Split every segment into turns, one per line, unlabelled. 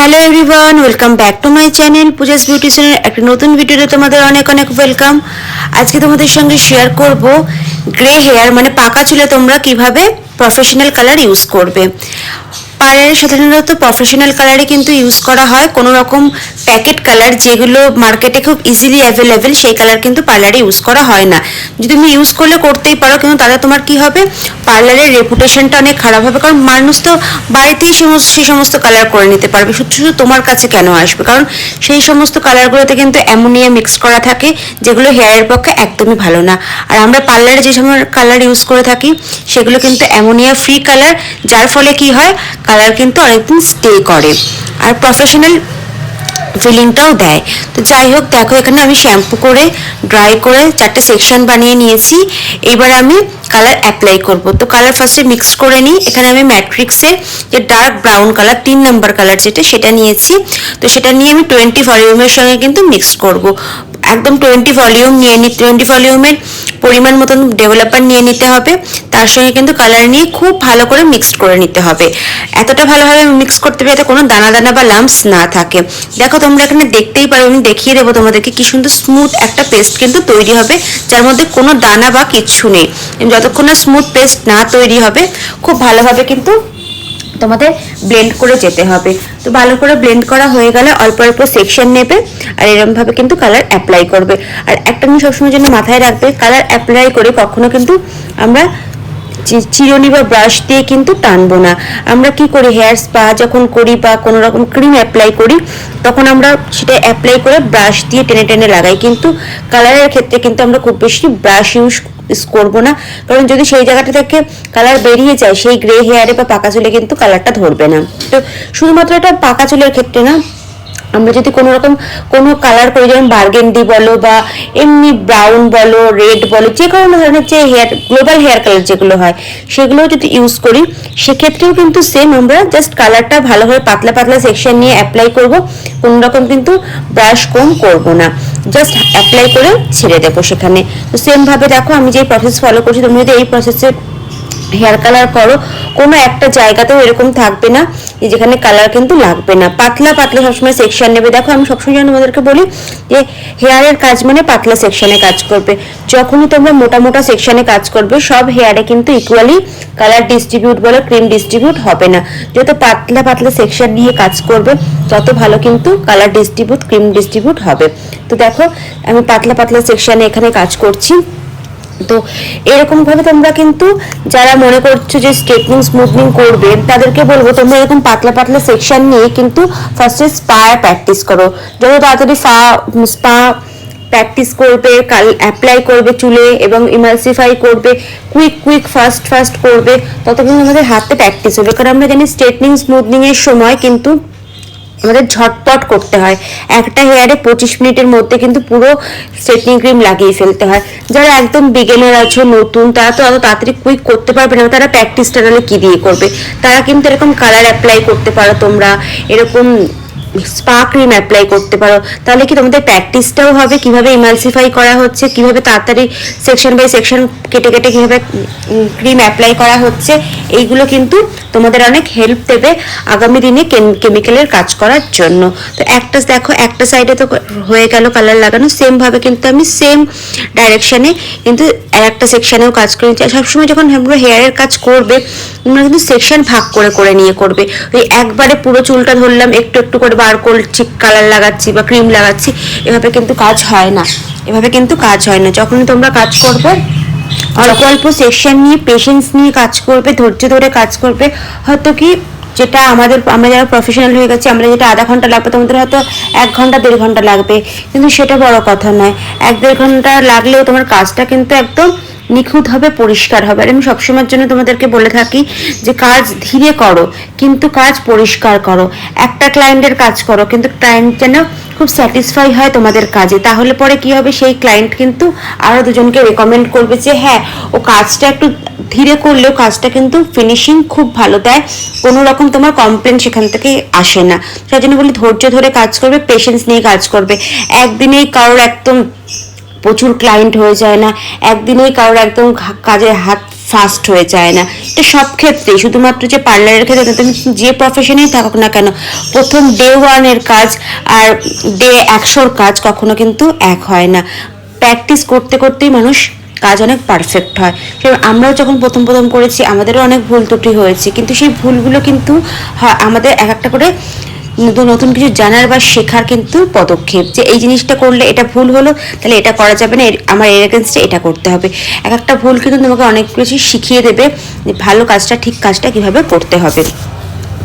Hello everyone, welcome back to my channel Pooja's বিউটিশনের একটা নতুন ভিডিওতে তোমাদের অনেক অনেক ওয়েলকাম। আজকে তোমাদের সঙ্গে শেয়ার করব গ্রে হেয়ার মানে পাকা চুলে তোমরা কীভাবে প্রফেশনাল কালার ইউজ করবে। পার্লারে সাধারণত প্রফেশনাল কালারে কিন্তু ইউজ করা হয়। কোনো রকম প্যাকেট কালার যেগুলো মার্কেটে খুব ইজিলি অ্যাভেলেবেল সেই কালার কিন্তু পার্লারে ইউজ করা হয় না। যদি তুমি ইউজ করলে করতেই পারো, কিন্তু তাহলে তোমার কি হবে? পার্লারের রেপুটেশনটা অনেক খারাপ হবে, কারণ মানুষ তো বাড়িতেই সমস্ত, সেই সমস্ত কালার করে নিতে পারবে। শুধু শুধু তোমার কাছে কেন আসবে? কারণ সেই সমস্ত কালারগুলোতে কিন্তু অ্যামোনিয়া মিক্স করা থাকে, যেগুলো হেয়ারের পক্ষে একদমই ভালো না। আর আমরা পার্লারে যে সময় কালার ইউজ করে থাকি, সেগুলো কিন্তু অ্যামোনিয়া ফ্রি কালার যার ফলে কি হয়? কালার কিন্তু অনেকদিন স্টে করে। আর প্রফেশনাল ফিলিংটাও দেয়। তো যাই হোক, দেখো, এখানে আমি শ্যাম্পু করে ড্রাই করে চারটে সেকশন বানিয়ে নিয়েছি। এবার আমি কালার অ্যাপ্লাই করব। তো কালার ফার্স্টে মিক্স করে নিই। এখানে আমি ম্যাট্রিক্সের যে ডার্ক ব্রাউন কালার তিন নম্বর কালার যেটা, সেটা নিয়েছি। তো সেটা নিয়ে আমি টোয়েন্টি ভলিউমের সঙ্গে কিন্তু মিক্স করব। একদম টোয়েন্টি ভলিউম নিয়ে নি টোয়েন্টি ভলিউমের পরিমাণ মতন ডেভেলপার নিয়ে নিতে হবে। তার সঙ্গে কিন্তু কালার নিয়ে খুব ভালো করে মিক্সড করে নিতে হবে। এতটা ভালোভাবে মিক্স করতে হবে যাতে কোনো দানা দানা বা লাম্পস না থাকে। দেখো, তোমরা এখানে দেখতেই পারো, আমি দেখিয়ে দেবো তোমাদেরকে কি সুন্দর স্মুথ একটা পেস্ট কিন্তু তৈরি হবে, যার মধ্যে কোনো দানা বা কিচ্ছু নেই। যতক্ষণ না স্মুথ পেস্ট না তৈরি হবে, খুব ভালোভাবে কিন্তু তোমাদের ব্লেন্ড করে যেতে হবে। তো ভালো করে ব্লেন্ড করা হয়ে গেলে অল্প অল্প সেকশন নেবে আর এরকম ভাবে কিন্তু কালার অ্যাপ্লাই করবে। আর একটা জিনিস সবসময় জন্য মাথায় রাখবে কালার অ্যাপ্লাই করে কখনো কিন্তু আমরা চিরুনি বা ব্রাশ দিয়ে কিন্তু টানবো না। আমরা কি করি? হেয়ার স্পা যখন করি বা কোনো রকম ক্রিম অ্যাপ্লাই করি, তখন আমরা সেটা অ্যাপ্লাই করে ব্রাশ দিয়ে টেনে টেনে লাগাই। কিন্তু কালারের ক্ষেত্রে কিন্তু আমরা খুব বেশি ব্রাশ ইউজ ইউজ করব না। কারণ যদি সেই জায়গাটা থেকে কালার বেরিয়ে যায়, সেই গ্রে হেয়ারে বা পাকা চুলে কিন্তু কালারটা ধরবে না। তো শুধুমাত্র এটা পাকা চুলের ক্ষেত্রে না আমরা যদি কোনো রকম কোনো কালার করি যেমন বার্গেন্ডি বলো বা এমনি ব্রাউন বলো রেড বলো, যে কোনো ধরনের যে হেয়ার গ্লোবাল হেয়ার কালার যেগুলো হয় সেগুলো যদি ইউজ করি, সেক্ষেত্রেও কিন্তু সেম আমরা জাস্ট কালারটা ভালোভাবে পাতলা পাতলা সেকশন নিয়ে অ্যাপ্লাই করব, কোনো রকম কিন্তু ব্রাশ কম করব না। জাস্ট অ্যাপ্লাই করে ছেড়ে দেবো সেখানে। তো সেম ভাবে দেখো, আমি যে প্রসেস ফলো করছি, তুমি যদি এই প্রসেসে হেয়ার কালার করো কোনো একটা জায়গাতেও এরকম থাকবে না যেখানে কালার কিন্তু লাগবে না। পাতলা পাতলা সবসময় সেকশন নেবে। দেখো, আমি সবসময় যেন তোমাদেরকে বলি যে হেয়ারের কাজ মানে পাতলা সেকশনে কাজ করবে। যখনই তোমরা মোটা মোটা সেকশনে কাজ করবে, সব হেয়ারে কিন্তু ইকুয়ালি কালার ডিস্ট্রিবিউট বলো ক্রিম ডিস্ট্রিবিউট হবে না। যত পাতলা পাতলা সেকশন নিয়ে কাজ করবে, তত ভালো কিন্তু কালার ডিস্ট্রিবিউট ক্রিম ডিস্ট্রিবিউট হবে। তো দেখো, আমি পাতলা পাতলা সেকশনে এখানে কাজ করছি। তো এরকম ভাবে তোমরা কিন্তু যারা মনে করছ যে স্ট্রেটনিং স্মুথনিং করবে, তাদেরকে বলব তোমরা এরকম পাতলা পাতলা সেকশন নিয়ে কিন্তু ফার্স্টে স্পা প্র্যাকটিস করো। যত তাড়াতাড়ি ফা স্পা প্র্যাকটিস করবে, কাল অ্যাপ্লাই করবে চুলে এবং ইমালসিফাই করবে কুইক কুইক ফাস্ট ফাস্ট করবে, তত কিন্তু আমাদের হাতে প্র্যাকটিস হবে। কারণ আমরা জানি স্ট্রেটনিং স্মুথনিং এর সময় কিন্তু আমাদের ঝটপট করতে হয়। একটা হেয়ারে পঁচিশ মিনিটের মধ্যে কিন্তু পুরো স্ট্রেটনিং ক্রিম লাগিয়ে ফেলতে হয়। যারা একদম বিগেনার আছো, নতুন, তারা তো অত তাড়াতাড়ি কুইক করতে পারবে না। তারা প্র্যাকটিসটা নাহলে কী দিয়ে করবে? তারা কিন্তু এরকম কালার অ্যাপ্লাই করতে পারো তোমরা। এরকম স্পা ক্রিম অ্যাপ্লাই করতে পারো। তাহলে কি তোমাদের প্র্যাকটিসটাও হবে? কীভাবে ইমালসিফাই করা হচ্ছে? কীভাবে তাড়াতাড়ি সেকশন বাই সেকশন কেটে কেটে কীভাবে ক্রিম অ্যাপ্লাই করা হচ্ছে? এইগুলো কিন্তু তোমাদের অনেক হেল্প দেবে আগামী দিনে কেমিক্যালের কাজ করার জন্য। তো একটা দেখো, একটা সাইডে তো হয়ে গেল কালার লাগানো। সেম ভাবে কিন্তু আমি সেম ডাইরেকশনে কিন্তু আর একটা সেকশনেও কাজ করে নিচ্ছি সবসময় যখন আমরা হেয়ারের কাজ করবে, তোমরা কিন্তু সেকশন ভাগ করে করে নিয়ে করবে। ওই একবারে পুরো চুলটা ধরলাম, একটু একটু করে বার করছি কালার লাগাচ্ছি বা ক্রিম লাগাচ্ছি, এভাবে কিন্তু কাজ হয় না। এভাবে কিন্তু কাজ হয় না। যখনই তোমরা কাজ করবে, অল্প অল্প সেকশন নিয়ে পেশেন্স নিয়ে কাজ করবে, ধৈর্য ধরে কাজ করবে, হয়তো কি যেটা আমাদের, আমরা যারা প্রফেশনাল হয়ে গেছি, আমরা যেটা আধা ঘণ্টা লাগবে, তোমাদের হয়তো এক ঘণ্টা, দেড় ঘণ্টা লাগবে। কিন্তু সেটা বড় কথা নয়। এক দেড় ঘণ্টা লাগলেও তোমার কাজটা কিন্তু একদম নিখুঁত হবে, পরিষ্কার হবে। আর আমি সবসময়ের জন্য তোমাদেরকে বলে থাকি যে কাজ ধীরে করো, কিন্তু কাজ পরিষ্কার করো। একটা ক্লায়েন্টের কাজ করো, কিন্তু ক্লায়েন্ট যেন খুব স্যাটিসফাই হয় তোমাদের কাজে। তাহলে পরে কি হবে? সেই ক্লায়েন্ট কিন্তু আরও দুজনকে রেকমেন্ড করবে যে হ্যাঁ ও কাজটা একটু ধীরে করলেও কাজটা কিন্তু ফিনিশিং খুব ভালো। দেয় কোনো রকম তোমার কমপ্লেন সেখান থেকে আসে না। সেই জন্য বলি, ধৈর্য ধরে কাজ করবে পেশেন্স নিয়ে কাজ করবে। একদিনেই কারোর একদম প্রচুর ক্লায়েন্ট হয়ে যায় না একদিনেই কারোর একদম ঘা- কাজে হাত ফাস্ট হয়ে যায় না। এটা সব ক্ষেত্রেই শুধুমাত্র যে পার্লারের ক্ষেত্রে না, তুমি যে প্রফেশনেই থাকুক না কেন প্রথম ডে ওয়ানের কাজ আর ডে একশোর কাজ কখনো কিন্তু এক হয় না। প্র্যাকটিস করতে করতেই মানুষ কাজ অনেক পারফেক্ট হয়। সেরকম আমরাও যখন প্রথম প্রথম করেছি আমাদেরও অনেক ভুল ত্রুটি হয়েছে কিন্তু সেই ভুলগুলো কিন্তু আমাদের এক একটা করে নতুন নতুন কিছু জানার বা শেখার কিন্তু পদক্ষেপ যে এই জিনিসটা করলে এটা ভুল হলো, তাহলে এটা করা যাবে না আমার এর এগেনস্টে এটা করতে হবে। এক একটা ভুল কিন্তু তোমাকে অনেক কিছু শিখিয়ে দেবে ভালো কাজটা, ঠিক কাজটা কীভাবে করতে হবে।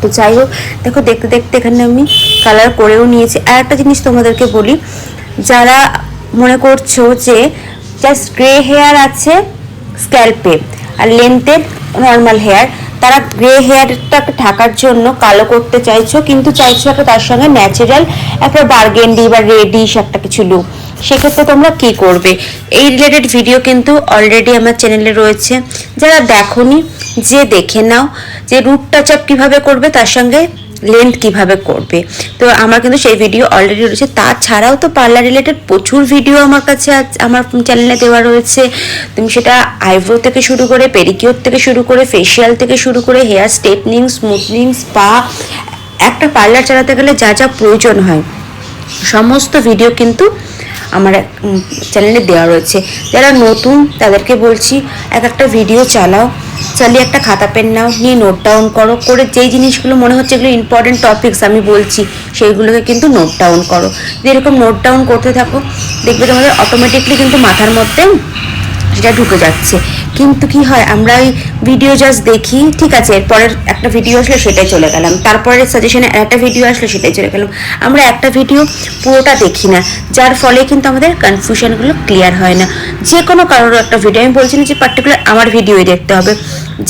তো যাই হোক, দেখো দেখতে দেখতে এখানে আমি কালার করেও নিয়েছি। আর একটা জিনিস তোমাদেরকে বলি, যারা মনে করছ যে জাস্ট গ্রে হেয়ার আছে স্ক্যাল্পে আর লেন্থের নর্মাল হেয়ার তারা গ্রে হেয়ারটাকে ঢাকার জন্য কালো করতে চাইছো, কিন্তু চাইছো একটা তার সঙ্গে ন্যাচারাল একটা বার্গেন্ডি বা রেডিশ একটা কিছু লুক সেক্ষেত্রে তোমরা কি করবে? এই রিলেটেড ভিডিও কিন্তু অলরেডি আমার চ্যানেলে রয়েছে। যারা দেখো যে দেখে নাও যে রুট টাচ আপ কীভাবে করবে, তার সঙ্গে লেন্থ কীভাবে করবে? তো আমার কিন্তু সেই ভিডিও অলরেডি রয়েছে। তাছাড়াও তো পার্লার রিলেটেড প্রচুর ভিডিও আমার কাছে আমার চ্যানেলে দেওয়া রয়েছে। তুমি সেটা আইব্রো থেকে শুরু করে পেডিকিওর থেকে শুরু করে ফেসিয়াল থেকে শুরু করে হেয়ার স্ট্রেটনিং স্মুথনিং স্পা একটা পার্লার চালাতে গেলে যা যা প্রয়োজন হয়, সমস্ত ভিডিও কিন্তু আমার চ্যানেলে দেওয়া রয়েছে। যারা নতুন তাদেরকে বলছি, এক একটা ভিডিও চালাও। চালিয়ে একটা খাতা পেন নাও, নিয়ে নোট ডাউন করো। করে যেই জিনিসগুলো মনে হচ্ছে এগুলো ইম্পর্টেন্ট টপিকস আমি বলছি, সেইগুলোকে কিন্তু নোট ডাউন করো। এরকম নোট ডাউন করতে থাকো, দেখবে তোমাদের অটোমেটিকলি কিন্তু মাথার মধ্যে সেটা ঢুকে যাচ্ছে। কিন্তু কি হয়, আমরা ওই ভিডিও জাস্ট দেখি, ঠিক আছে, এরপরের একটা ভিডিও আসলে সেটাই চলে গেলাম। তারপরে সাজেশনে একটা ভিডিও আসলে সেটাই চলে গেলাম। আমরা একটা ভিডিও পুরোটা দেখি না, যার ফলে কিন্তু আমাদের কনফিউশনগুলো ক্লিয়ার হয় না। যে কোনো কারোর একটা ভিডিও আমি বলছি না যে পার্টিকুলার আমার ভিডিওই দেখতে হবে।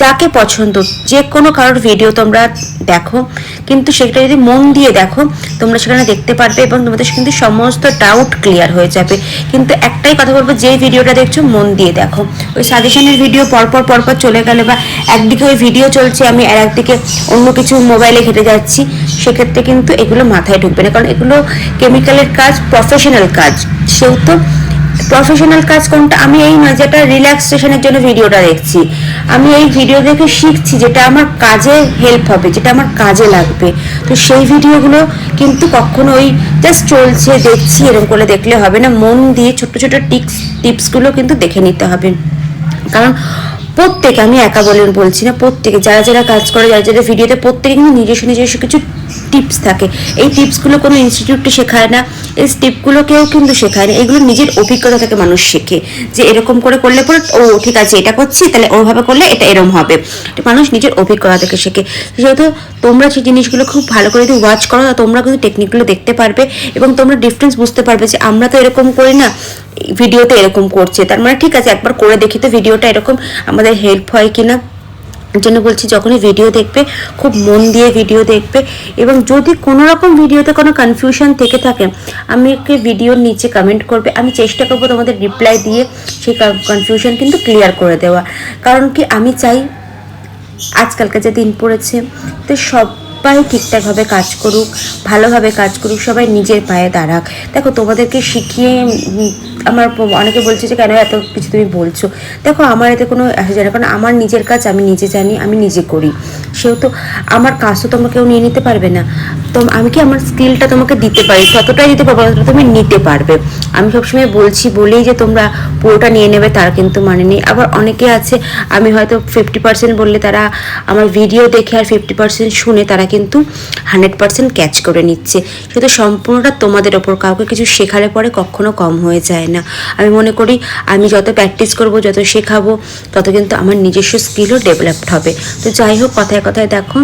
যাকে পছন্দ, যে কোনো কারোর ভিডিও তোমরা দেখো। কিন্তু সেটা যদি মন দিয়ে দেখো, তোমরা সেখানে দেখতে পারবে এবং তোমাদের কিন্তু সমস্ত ডাউট ক্লিয়ার হয়ে যাবে। কিন্তু একটাই কথা বলব, যে ভিডিওটা দেখছ, মন দিয়ে দেখো। ওই সাজেশনের ভিডিও পরপর পরপর চলে গেলে বা একদিকে ওই ভিডিও চলছে, আমি আর একদিকে অন্য কিছু মোবাইলে ঘেটে যাচ্ছি, সেক্ষেত্রে কিন্তু এগুলো মাথায় ঢুকবে না। কারণ এগুলো কেমিক্যালের কাজ প্রফেশনাল কাজ। সেহেতু প্রফেশনাল কাজ কোনটা? আমি এই নয় যেটা রিল্যাক্সেশনের জন্য ভিডিওটা দেখছি। আমি এই ভিডিও দেখে শিখছি যেটা আমার কাজে হেল্প হবে, যেটা আমার কাজে লাগবে। তো সেই ভিডিওগুলো কিন্তু কখনো ওই জাস্ট চলছে, দেখছি, এরকম করে দেখলে হবে না। মন দিয়ে ছোট ছোট টিপস, টিপসগুলো কিন্তু দেখে নিতে হবে। কারণ প্রত্যেকে, আমি একা বলে বলছি না, প্রত্যেকে, যারা যারা কাজ করে, যারা যারা ভিডিওতে প্রত্যেকে কিন্তু নিজস্ব নিজস্ব কিছু টিপস থাকে। এই টিপসগুলো কোনো ইনস্টিটিউটে শেখায় না, এই টিপগুলো কেউ কিন্তু শেখায় না। এগুলো নিজের অভিজ্ঞতা থেকে মানুষ শেখে। যে এরকম করে করলে পরে, ও ঠিক আছে, এটা করছি, তাহলে ওভাবে করলে এটা এরম হবে। মানুষ নিজের অভিজ্ঞতা থেকে শেখে। সেহেতু তোমরা সেই জিনিসগুলো খুব ভালো করে যদি ওয়াচ করো তোমরা কিন্তু টেকনিকগুলো দেখতে পারবে এবং তোমরা ডিফারেন্স বুঝতে পারবে যে আমরা তো এরকম করি না। ভিডিওতে এরকম করছে। তার মানে ঠিক আছে, একবার করে দেখি তো ভিডিওটা এরকম আমাদের হেল্প হয় কিনা। এর জন্য বলছি যখনই ভিডিও দেখবে, খুব মন দিয়ে ভিডিও দেখবে এবং যদি কোনো রকম ভিডিওতে কোনো কনফিউশন থেকে থাকে, আমাকে ভিডিওর নিচে কমেন্ট করবে। আমি চেষ্টা করব তোমাদের রিপ্লাই দিয়ে সেই কনফিউশন কিন্তু ক্লিয়ার করে দেওয়া। কারণ কি আমি চাই, আজকালকার যে দিন পড়েছে, তো সবাই ঠিকঠাকভাবে কাজ করুক, ভালোভাবে কাজ করুক, সবাই নিজের পায়ে দাঁড়াক। দেখো, তোমাদেরকে শিখিয়ে আমার অনেকে বলছে যে, কেন এত কিছু তুমি বলছো? দেখো, আমার এতে কোনো আসে কারণ আমার নিজের কাজ আমি নিজে জানি, আমি নিজে করি। সেহেতু আমার কাজ তো তোমরা কেউ নিয়ে নিতে পারবে না। তো আমি কি আমার স্কিলটা তোমাকে দিতে পারি? ততটাই দিতে পারব তুমি নিতে পারবে। আমি সবসময় বলছি, বলেই যে তোমরা পুরোটা নিয়ে নেবে, তার কিন্তু মানে নেই। আবার অনেকে আছে, আমি হয়তো ফিফটি পার্সেন্ট বললে তারা আমার ভিডিও দেখে আর ফিফটি পার্সেন্ট শুনে তারা কিন্তু হান্ড্রেড পার্সেন্ট ক্যাচ করে নিচ্ছে। সেটা সম্পূর্ণটা তোমাদের ওপর, কাউকে কিছু শেখালে পরে কখনো কম হয়ে যায় না। আমি মনে করি, আমি যত প্র্যাকটিস করব, যত শেখাবো, তত কিন্তু আমার নিজস্ব স্কিলও ডেভেলপড হবে। তো যাই হোক, কথায় কথায় দেখো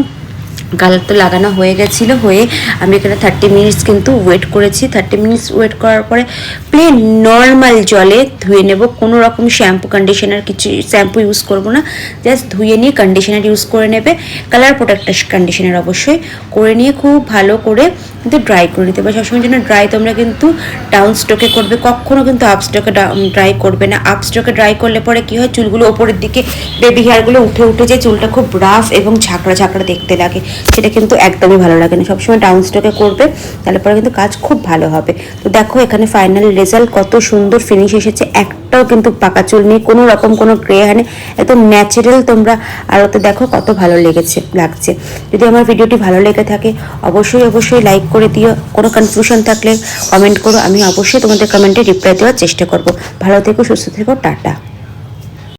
কালার তো লাগানো হয়ে গেছিল, হয়ে আমি এখানে থার্টি মিনিটস কিন্তু ওয়েট করেছি। থার্টি মিনিটস ওয়েট করার পরে প্লেন নর্মাল জলে ধুয়ে নেব। কোনো রকম শ্যাম্পু কন্ডিশনার কিছু শ্যাম্পু ইউজ করব না। জাস্ট ধুয়ে নিয়ে কন্ডিশনার ইউজ করে নেবে। কালার প্রোটেক্টার কন্ডিশনার অবশ্যই করে নিয়ে খুব ভালো করে কিন্তু ড্রাই করে নিতে হবে। সবসময় জন্য ড্রাই তোমরা কিন্তু ডাউন স্ট্রোকে করবে। কখনো কিন্তু আপ স্ট্রোকে ড্রাই করবে না। আপ স্ট্রোকে ড্রাই করলে পরে কি হয়? চুলগুলো ওপরের দিকে বেবি হেয়ারগুলো উঠে উঠে যে চুলটা খুব রাফ এবং ঝাঁকড়া ঝাঁকড়া দেখতে লাগে। সেটা কিন্তু একদমই ভালো লাগে না সবসময় ডাউন স্ট্রোকে করবে, তাহলে পরে কিন্তু কাজ খুব ভালো হবে। তো দেখো এখানে ফাইনাল রেজাল্ট কত সুন্দর ফিনিশ এসেছে, একটাও কিন্তু পাকা চুল নেই, কোনো রকম কোনো গ্রে হানে, একদম ন্যাচারাল তোমরা আলোতে দেখো কত ভালো লেগেছে, লাগছে। যদি আমার ভিডিওটি ভালো লেগে থাকে, অবশ্যই অবশ্যই লাইক করে দিও। কোনো কনফিউশন থাকলে কমেন্ট করো, আমি অবশ্যই তোমাদের কমেন্টে রিপ্লাই দেওয়ার চেষ্টা করব। ভালো থেকো, সুস্থ থেকো, টাটা।